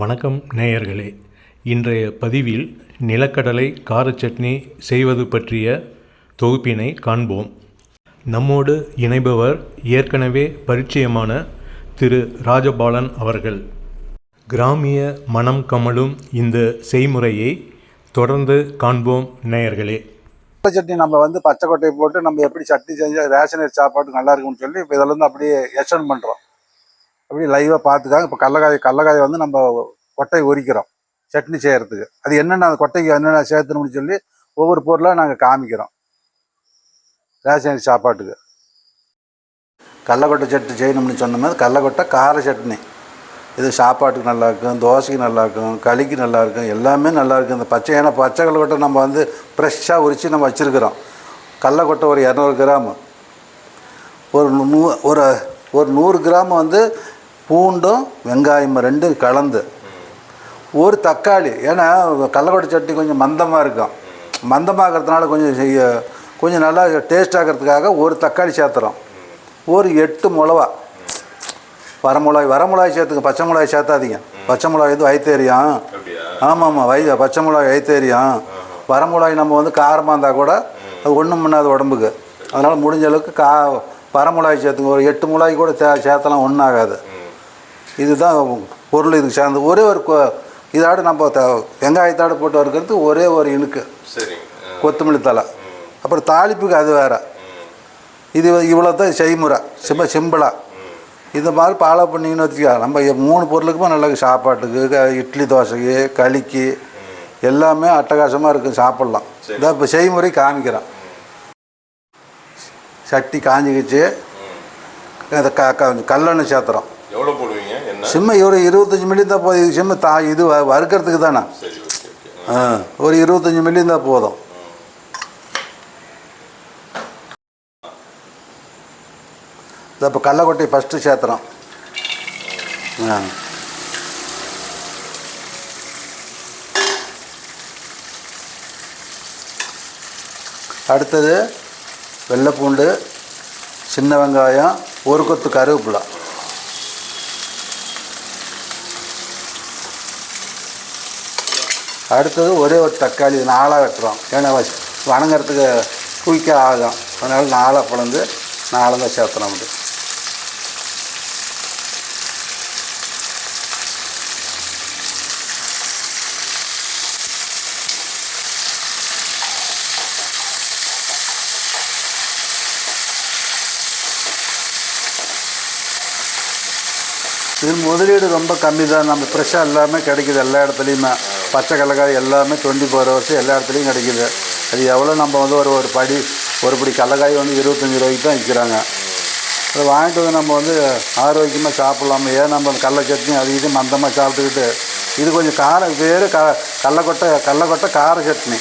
வணக்கம் நேயர்களே. இன்றைய பதிவில் நிலக்கடலை கார சட்னி செய்வது பற்றிய தொகுப்பினை காண்போம். நம்மோடு இணைபவர் ஏற்கனவே பரிச்சயமான திரு. ராஜபாலன் அவர்கள். கிராமிய மனம் கமழும் இந்த செய்முறையை தொடர்ந்து காண்போம் நேயர்களே. கடலை சட்னி நம்ம வந்து பச்சை கொட்டையை போட்டு நம்ம எப்படி சட்னி செஞ்சு ரேஷன் சாப்பாடு நல்லா இருக்கும்னு சொல்லி இப்போ இதில் வந்து அப்படியே எக்ஸ்டன் பண்ணுறோம் அப்படி லைவாக பார்த்துக்காங்க இப்போ கடலக்காய் கடலக்காய் வந்து நம்ம கொட்டையை உரிக்கிறோம். சட்னி செய்கிறதுக்கு அது என்னென்ன அந்த கொட்டைக்கு என்னென்ன சேர்த்துணும்னு சொல்லி ஒவ்வொரு பொருளாக நாங்கள் காமிக்கிறோம். ரேஷன் சாப்பாட்டுக்கு. கடலக்கொட்டை சட்னி செய்யணும்னு சொன்னோம்னா கடலக்கொட்டை கார சட்னி. இது சாப்பாட்டுக்கு நல்லா இருக்கும் தோசைக்கு நல்லா இருக்கும் களிக்கு நல்லா இருக்கும் எல்லாமே நல்லா இருக்கும் இந்த பச்சை ஏன்னா பச்சை கடலக்கொட்டை நம்ம வந்து ஃப்ரெஷ்ஷாக உரித்து நம்ம வச்சுருக்கிறோம். கடலக்கொட்டை ஒரு இரநூறு கிராம். ஒரு நூ ஒரு ஒரு நூறு கிராம் வந்து பூண்டும் வெங்காயம் ரெண்டும் கலந்து. ஒரு தக்காளி ஏன்னா கடலக்கொட்டை சட்னி கொஞ்சம் மந்தமாக இருக்கும். மந்தமாகறதுனால கொஞ்சம் செய்ய கொஞ்சம் நல்லா டேஸ்ட் ஆகிறதுக்காக ஒரு தக்காளி சேர்த்துறோம். ஒரு எட்டு மிளவா. வரமிளகாய் வரமிளகாய் சேர்த்துங்க பச்சை மிளகாய் சேர்த்தாதீங்க. பச்சை மிளகாய் வந்து வயிற்றேரியும் ஆமாம் ஆமாம் வை பச்சை மிளகாய் வயிற்றேரியும் வரமிளகாய் நம்ம வந்து காரமாக இருந்தால் கூட அது ஒன்றும் பண்ணாது உடம்புக்கு. அதனால் முடிஞ்ச அளவுக்கு கா வரமிளகாய் சேர்த்துங்க. ஒரு எட்டு மிளகாய் கூட சே சேர்த்தலாம் ஒன்றும் ஆகாது. இதுதான் பொருள் இதுக்கு சேர்ந்து. ஒரே ஒரு இதோட நம்ம த வெங்காயத்தோடு போட்டு வறுக்கிறது ஒரே ஒரு இனுக்கு சரிங்க. கொத்தமல்லி தலை அப்புறம் தாளிப்புக்கு அது வேறு. இது இவ்வளோ தான் செய்முறை. சிம்ப சிம்பிளாக இந்த மாதிரி ஃபாலோ பண்ணிங்கன்னு வச்சுக்கோ நம்ம மூணு பொருளுக்குமே நல்லா. சாப்பாட்டுக்கு இட்லி தோசைக்கு களிக்கு எல்லாமே அட்டகாசமாக இருக்கும் சாப்பிட்லாம். இதான் இப்போ செய்முறை காமிக்கிறேன். சட்டி காஞ்சிக்கிச்சு. இந்த க கல்லெண்ணெய் சேர்த்துறோம். எவ்வளோ போடுவீங்க? சிம்ம ஒரு இருபத்தஞ்சி மில்லி தான் போதும். இது சிம்ம தா இது வ- வறுக்கிறதுக்கு தானே? ஒரு இருபத்தஞ்சி மில்லி தான் போதும். இதை இப்போ கடலக்கொட்டை ஃபஸ்ட்டு சேர்த்துறோம் ஆ. அடுத்தது வெள்ளைப்பூண்டு சின்ன வெங்காயம் ஒரு கொத்து கருவேப்பிலை. அடுத்தது ஒரே ஒரு தக்காளி நாளாக நாலாக வெட்டுறோம். ஏன்னா வணங்குறதுக்கு குயிக்காக ஆகும் அதனால் நாலாக பிளந்து நாளாக தான் சேர்த்துறோம் அப்படி இது முதலீடு ரொம்ப கம்மி தான். நம்ம ஃப்ரெஷ்ஷாக எல்லாமே கிடைக்கிது. எல்லா இடத்துலையுமே. பச்சை கடலக்காய் எல்லாமே டுவெண்ட்டி ஃபோர் ஹவர்ஸு எல்லா இடத்துலையும் கிடைக்கிது. அது எவ்வளோ நம்ம வந்து ஒரு ஒரு படி ஒரு படி கடலக்காய் வந்து இருபத்தஞ்சி ரூபாய்க்கு தான் விற்கிறாங்க. அதை வாங்கிட்டு வந்து நம்ம வந்து ஆரோக்கியமாக சாப்பிட்லாமா? ஏன் நம்ம அந்த கடலை சட்னி அது இது மந்தமாக சாப்பிட்டுக்கிட்டு? இது கொஞ்சம் காரம் வேறு க கடலக்கொட்டை கடலக்கொட்டை கார சட்னி.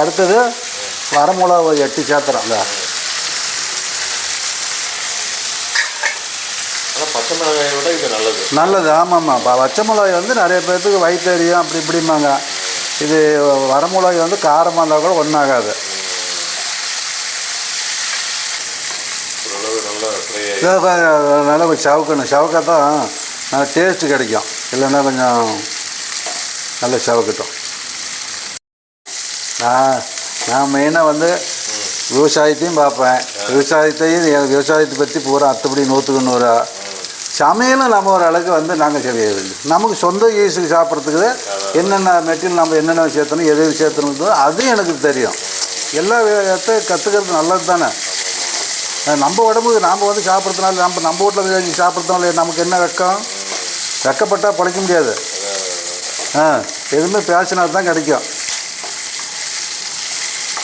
அடுத்தது வரமிளகா ஒரு எட்டு சேர்த்துறோம் இந்த ஆனால் பச்சை மிளகாயை விட இது நல்லது. நல்லது ஆமாம்மா. ப- பச்சை மிளகாய் வந்து நிறைய பேர்த்துக்கு வயிற்றெரியும் அப்படி இப்படிம்பாங்க. இது வரமிளகாய் வந்து காரமாக இருந்தால் கூட ஒன்றாகாது நல்ல சவுக்கணும் சவுக்கா தான் நல்ல டேஸ்ட்டு கிடைக்கும். இல்லைன்னா கொஞ்சம் நல்ல சவுக்கட்டும். நான் நான் மெயினாக வந்து விவசாயத்தையும் பார்ப்பேன். விவசாயத்தையும் விவசாயத்தை பற்றி பூரா அத்துப்படி நூற்றுக்கு நூறா சமையலும் நம்ம ஒரு அளவுக்கு வந்து நாங்கள் செய்யறது நமக்கு சொந்த யூஸுக்கு சாப்பிட்றதுக்கு என்னென்ன மெட்டீரியல் நம்ம என்னென்ன சேர்த்தணும் எது எது அதுவும் எனக்கு தெரியும். எல்லா விதத்தையும் கற்றுக்கிறது நல்லது தானே? நம்ம உடம்புக்கு நாம் வந்து சாப்பிட்றதுனால நம்ம நம்ம வீட்டில் செஞ்சு சாப்பிட்றதுனால நமக்கு என்ன வெக்கம்? வெக்கப்பட்டால் பிழைக்க முடியாது. ஆ எதுவுமே பேசினா தான் கிடைக்கும்.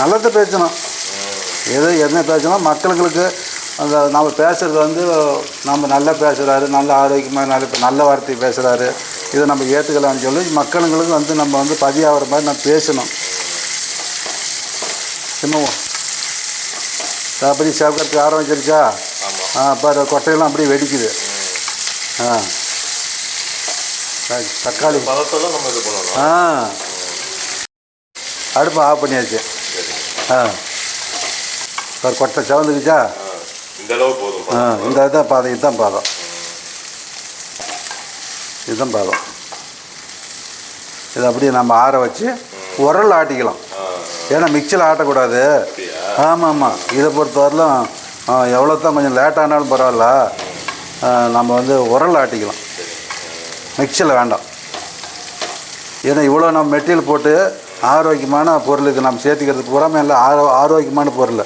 நல்லதை பேசணும். எது என்ன பேசணும்? மக்களுக்கு அந்த நம்ம பேசுகிறது வந்து நம்ம நல்லா பேசுகிறாரு நல்ல ஆரோக்கியமாக நல்ல நல்ல வார்த்தை பேசுகிறாரு இதை நம்ம ஏற்றுக்கலாம்னு சொல்லி மக்களுங்களுக்கு வந்து நம்ம வந்து பதியாகிற மாதிரி நம்ம பேசணும். சிம்மம் அப்படி சேர்க்கறதுக்கு ஆரம்பிச்சிருச்சா ஆ பாரு கொட்டையெல்லாம் அப்படியே வெடிக்குது. ஆ. தக்காளி. ஆ. அடுப்பு ஆஃப் பண்ணியாச்சு. சரி. ஆ. ஒரு கொட்டை சிவந்துக்குச்சா இந்த அளவு போதும். ஆ இந்த இதான் பாதம் இதுதான் பாதம் இதுதான் பாதம் இதை அப்படியே நம்ம ஆற வச்சு உரல் ஆட்டிக்கலாம். ஏன்னா மிக்சியில் ஆட்டக்கூடாது. ஆமாம் ஆமாம் இதை பொறுத்தவரையிலும் எவ்வளோ தான் கொஞ்சம் லேட் ஆனாலும் பரவாயில்ல. நம்ம வந்து உரல் ஆட்டிக்கலாம். மிக்சியில் வேண்டாம். ஏன்னா இவ்வளோ நம்ம மெட்டீரியல் போட்டு ஆரோக்கியமான பொருளுக்கு நம்ம சேர்த்துக்கிறது பூராமே எல்லாம் ஆரோ ஆரோக்கியமான பொருள்.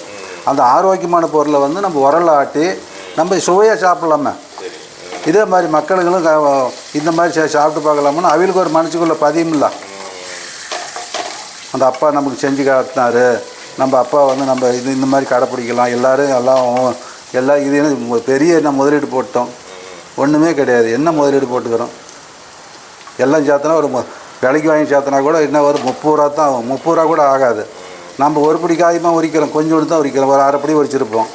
அந்த ஆரோக்கியமான பொருளை வந்து நம்ம உரல் ஆட்டி நம்ம சுவையாக சாப்பிட்லாமே. இதே மாதிரி மக்களுங்களும் இந்த மாதிரி சாப்பிட்டு பார்க்கலாம்னு அவங்களுக்கு ஒரு மனசுக்குள்ள பதியும் இல்லை. அந்த அப்பா நமக்கு செஞ்சு காட்டினாரு. நம்ம அப்பா வந்து நம்ம இது இந்த மாதிரி கடைப்பிடிக்கலாம். எல்லோரும் எல்லாம் எல்லா இது பெரிய என்ன முதலீடு போட்டோம். ஒன்றுமே கிடையாது. என்ன முதலீடு போட்டுக்கிறோம்? எல்லாம் சேர்த்தனா ஒரு விலைக்கு வாங்கி சேர்த்தனா கூட என்ன ஒரு முப்பது ரூபா தான் ஆகும் முப்பது ரூபா கூட ஆகாது. நம்ம ஒரு பிடி காயமாக உரிக்கிறோம். கொஞ்சோண்டு தான் உரிக்கிறோம். ஒரு அரைப்படி உரிச்சிருப்போம்.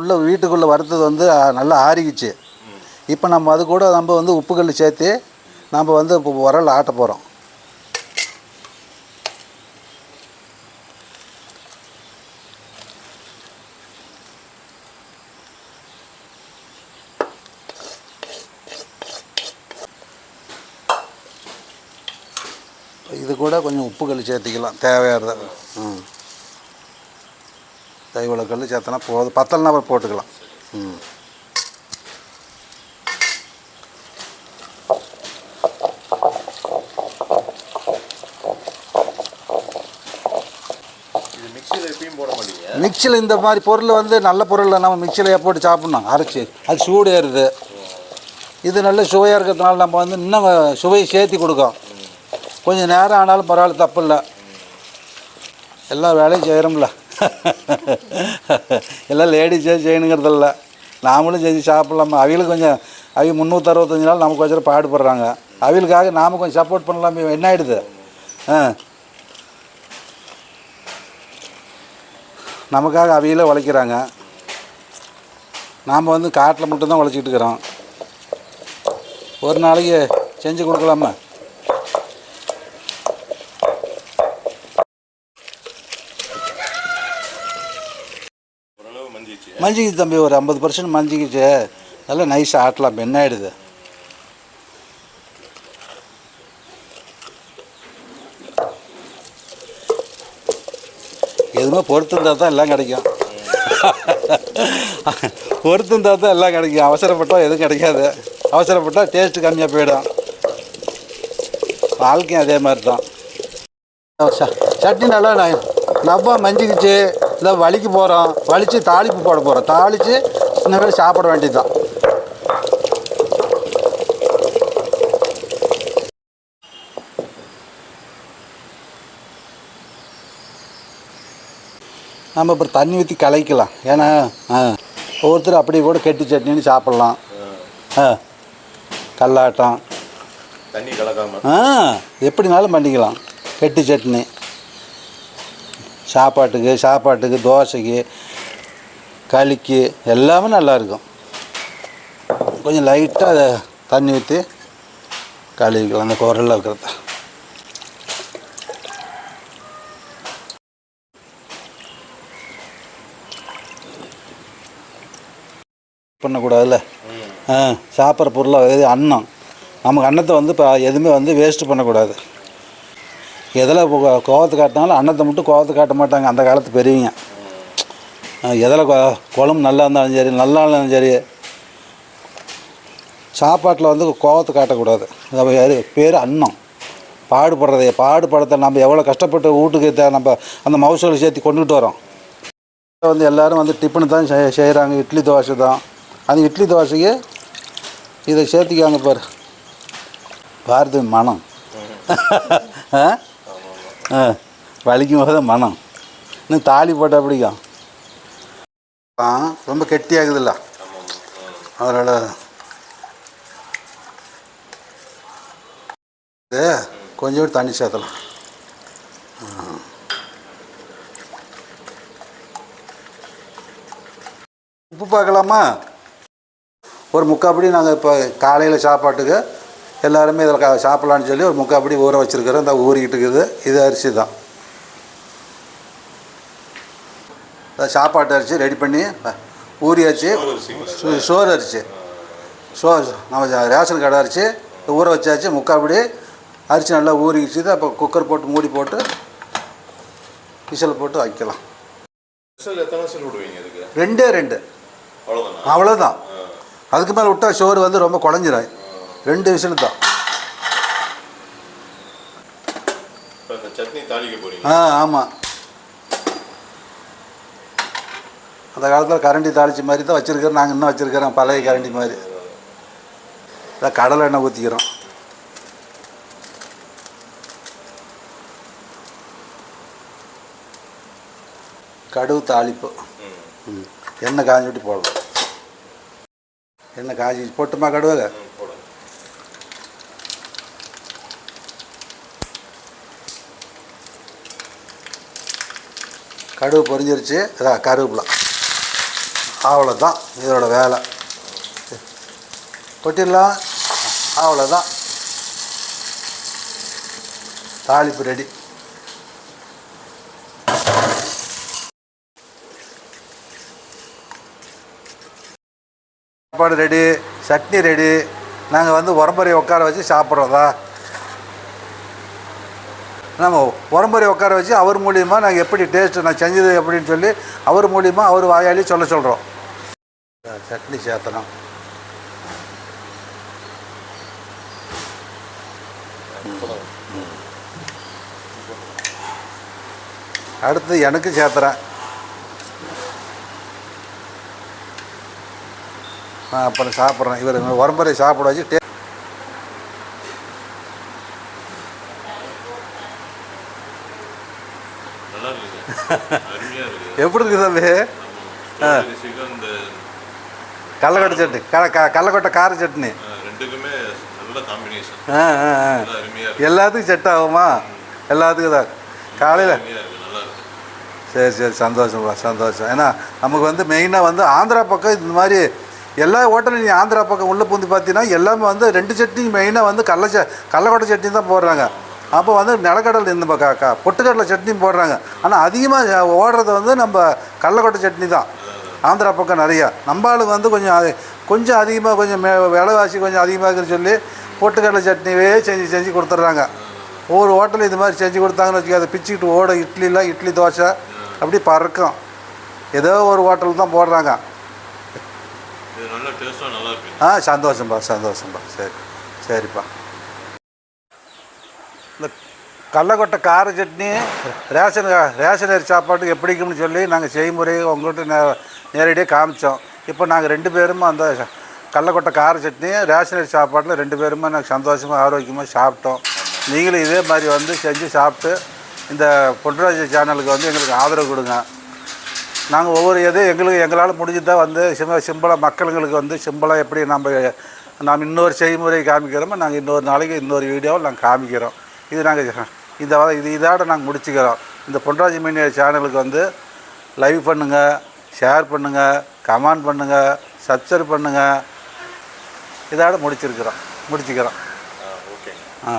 உள்ள வீட்டுக்குள்ளே வறுத்தது வந்து நல்லா ஆறிக்கிச்சு. இப்போ நம்ம அது கூட நம்ம வந்து உப்புக்கல் சேர்த்து நம்ம வந்து இப்போ உரல் ஆட்ட போகிறோம் இது கூட கொஞ்சம் உப்புக்கல் சேர்த்திக்கலாம். தேவையானது. ம். இவ்வளோ கல் சேர்த்தனா போதும் பத்தலைனா அப்புறம் போட்டுக்கலாம். ம். மிக்சியில் இந்த மாதிரி பொருள் வந்து நல்ல பொருளை நம்ம மிக்சியில் போட்டு சாப்பிட்ணும்? அரைச்சி. அது சூடு ஏறுது இது நல்ல சுவையாக இருக்கிறதுனால நம்ம வந்து இன்னும் சுவையை சேர்த்தி கொடுக்கும். கொஞ்சம் நேரம் ஆனாலும் பரவாயில்ல தப்பு இல்லை எல்லா வேலையும் செய்கிறோம்ல எல்லாம் லேடிஸே செய்யணுங்கிறதில்ல. நாமளும் செஞ்சு சாப்பிட்லாமா? அவங்களுக்கு கொஞ்சம் அவங்க முந்நூற்றறுபத்தஞ்சு நாள் நமக்கு கொஞ்சம் பாடுபடுறாங்க. அவங்களுக்காக நாம் கொஞ்சம் சப்போர்ட் பண்ணலாமே என்ன ஆகிடுது ஆ. நமக்காக அவையில உழைக்கிறாங்க. நாம் வந்து காட்டில் மட்டும்தான் உழைச்சிக்கிட்டு இருக்கிறோம். ஒரு நாளைக்கு செஞ்சு கொடுக்கலாமா? மஞ்சிக்கிச்சு தம்பி ஒரு ஐம்பது பர்சன்ட் மஞ்சிக்கிச்சு நல்லா நைஸாக ஆட்டலாம் இப்போ என்ன ஆகிடுது எதுவுமே பொறுத்திருந்தா தான் எல்லாம் கிடைக்கும். பொறுத்திருந்தா தான் எல்லாம் கிடைக்கும். அவசரப்பட்டால் எதுவும் கிடைக்காது. அவசரப்பட்டால் டேஸ்ட்டு கம்மியாக போயிடும். வாழ்க்கையும் அதே மாதிரி தான். சட்னி நல்லா நான் நவ்வா மஞ்சிக்கிச்சு இதை வலிக்கு போகிறோம் வலித்து தாளிப்பு போட போகிறோம் தாளித்து இந்த மாதிரி சாப்பிட வேண்டியது தான் நம்ம அப்புறம் தண்ணி ஊற்றி கலக்கலாம். ஏன்னா ஆ, ஒவ்வொருத்தர் அப்படி கூட கெட்டி சட்னின்னு சாப்பிட்லாம். ஆ கல்லாட்டம். தண்ணி கலக்காம. ஆ எப்படினாலும் பண்ணிக்கலாம். கெட்டி சட்னி. சாப்பாட்டுக்கு சாப்பாட்டுக்கு தோசைக்கு களிக்கு எல்லாமே நல்லா இருக்கும் கொஞ்சம் லைட்டாக அதை தண்ணி ஊற்றி கழுவிக்கலாம் அந்த குரலில் இருக்கிறத. பண்ணக்கூடாதுல்ல? ஆ சாப்பிட்ற பொருளாக இது அன்னம். நமக்கு அன்னத்தை வந்து இப்போ எதுவுமே வந்து வேஸ்ட்டு பண்ணக்கூடாது. எதில் கோவத்தை காட்டினாலும் அன்னத்தை மட்டும் கோவத்தை காட்ட மாட்டாங்க. அந்த காலத்து பெரியவங்க. எதில் குழம்பு நல்லா இருந்தாலும் சரி நல்லா இருந்தாலும் சரி சாப்பாட்டில் வந்து கோவத்தை காட்டக்கூடாது. அது யாரு? பேர் அன்னம் பாடுபடுறதை பாடுபடுறத நம்ம எவ்வளோ கஷ்டப்பட்டு வீட்டுக்கு நம்ம அந்த மவுசூலை சேர்த்து கொண்டுகிட்டு வரோம். வந்து எல்லாரும் வந்து டிஃபனு தான் செய் செய்கிறாங்க இட்லி தோசை தான். அந்த இட்லி தோசைக்கு இதை சேர்த்திக்காங்க பாரு. பாரதி மனம். ஆ? ஆ வலிக்கும் போது மனம். இன்னும் தாலி போட்டால் பிடிக்கும் ஆ ரொம்ப கெட்டியாகுதுல்ல. அதனால் இது கொஞ்சோண்டு தண்ணி சேர்த்தலாம். உப்பு பார்க்கலாமா? ஒரு முக்காப்படி நாங்கள் இப்போ காலையில் சாப்பாட்டுக்கு எல்லாருமே இதில் சாப்பிட்லான்னு சொல்லி ஒரு முக்காப்படி ஊற வச்சுருக்கிறோம். இந்த ஊறிக்கிட்டு இருக்குது. இது அரிசி தான். சாப்பாட்டு அரிசி ரெடி பண்ணி அஹ், ஊறியாச்சு சு- சோறு அரிசி. சோ நம்ம ரேஷன் கடை அரிசி. ஊற வச்சாச்சு. முக்காப்படி அரிசி நல்லா ஊறிச்சு அப்போ குக்கர் போட்டு மூடி போட்டு விசில் போட்டு வைக்கலாம். ரெண்டே ரெண்டு. அவ்வளோதானா அதுக்கு மேலே விட்டா சோறு வந்து ரொம்ப குழஞ்சிரும். ரெண்டு விசில் தான். ஆ ஆமாம் அந்த காலத்தில் கரண்டி தாளிச்ச மாதிரி தான் வச்சுருக்கிறோம். நாங்கள் இன்னும் வச்சுருக்கிறோம். பழைய கரண்டி மாதிரி. இதான் கடலை எண்ணெய் ஊற்றிக்கிறோம் கடுகு தாளிப்பு. ம். எண்ணெய் காஞ்சி விட்டு போடலாம். எண்ணெய் காஞ்சி போட்டுமா கடுவை கடுகு பொரிஞ்சிருச்சு. இதான் கருவேப்பிலை. அவ்வளோதான் இதோட வேலை. கொட்டிடலாம். அவ்வளோதான் தாளிப்பு ரெடி. சாப்பாடு ரெடி. சட்னி ரெடி. நாங்கள் வந்து உரம்பரை உட்கார வச்சு சாப்பிட்றதா? நம்ம உரம்பரை உட்கார வச்சு அவர் மூலியமா நாங்கள் எப்படி டேஸ்ட்டு நான் செஞ்சது எப்படின்னு சொல்லி அவர் மூலியமாக அவர் வாயாலே சொல்ல சொல்கிறோம் சட்னி சேர்த்தணும் அடுத்து எனக்கு சேர்த்துறேன் நான் அப்புறம் சாப்பிட்றேன். இவர் உரம்பரை சாப்பிட வச்சு டே நல்லா இருக்குங்க அருமையாக இருக்குது எப்படி இருக்குது தம்பி? கடலக்கொட்டை சட்னி. க க கடலக்கொட்டை கார சட்னி. எல்லாத்துக்கும் செட் ஆகுமா? எல்லாத்துக்கும் தான். காலையில். சரி சரி. சந்தோஷம்ப்பா சந்தோஷம். ஏன்னா நமக்கு வந்து மெயினாக வந்து ஆந்திரா பக்கம் இந்த மாதிரி எல்லா ஹோட்டலும் நீ ஆந்திரா பக்கம் உள்ளே பூந்து பார்த்தீங்கன்னா எல்லாமே வந்து ரெண்டு சட்னி மெயினாக வந்து கடல ச கடலக்கொட்டை சட்னி தான் போடுறாங்க. அப்போ வந்து நிலக்கடலை இந்த க பொட்டுக்கடலை சட்னி போடுறாங்க. ஆனால் அதிகமாக ஓடுறது வந்து நம்ம கடலக்கொட்டை சட்னி தான். ஆந்திரா பக்கம் நிறையா. நம்ம ஆளுங்க வந்து கொஞ்சம் அது- கொஞ்சம் அதிகமாக கொஞ்சம் மே விலைவாசி கொஞ்சம் அதிகமாக இருக்குன்னு சொல்லி பொட்டுக்கடலை சட்னியே செஞ்சு செஞ்சு கொடுத்துட்றாங்க. ஒவ்வொரு ஹோட்டலும் இது மாதிரி செஞ்சு கொடுத்தாங்கன்னு வச்சுக்கோ அதை பிச்சுக்கிட்டு ஓட இட்லிலாம் இட்லி தோசை அப்படி பறக்கும். ஏதோ ஒரு ஹோட்டல் தான் போடுறாங்க. ஆ சந்தோஷம்பா சந்தோஷம்பா. சரி சரிப்பா. இந்த கடலக்கொட்டை கார சட்னி ரேஷன் ரேஷன் அரி சாப்பாட்டுக்கு எப்படிக்கும்னு சொல்லி நாங்கள் செய்முறை உங்கள்கிட்ட நே நேரடியாக காமிச்சோம். இப்போ நாங்கள் ரெண்டு பேரும் அந்த கடலக்கொட்டை கார சட்னி ரேஷன் அரி சாப்பாட்டில் ரெண்டு பேருமே நாங்கள் சந்தோஷமாக ஆரோக்கியமாக சாப்பிட்டோம். நீங்களும் இதே மாதிரி வந்து செஞ்சு சாப்பிட்டு இந்த பொன்ராஜ சேனலுக்கு வந்து எங்களுக்கு ஆதரவு கொடுங்க. நாங்கள் ஒவ்வொரு இது எங்களுக்கு எங்களால் முடிஞ்சதா வந்து சிம்ப சிம்பிளாக மக்களுங்களுக்கு வந்து சிம்பிளாக எப்படி நம்ம நாம் இன்னொரு செய்முறை காமிக்கிறோமோ நாங்கள் இன்னொரு நாளைக்கு இன்னொரு வீடியோவில் நாங்கள் காமிக்கிறோம். இது நாங்கள் இந்த வ- இது இதோட நாங்கள் முடிச்சுக்கிறோம். இந்த பொன்ராஜி மீடியா சேனலுக்கு வந்து லைவ் பண்ணுங்கள் ஷேர் பண்ணுங்கள் கமெண்ட் பண்ணுங்கள் சப்ஸ்கிரைப் பண்ணுங்கள் இதோட முடிச்சிருக்கிறோம் முடிச்சுக்கிறோம். ஆ.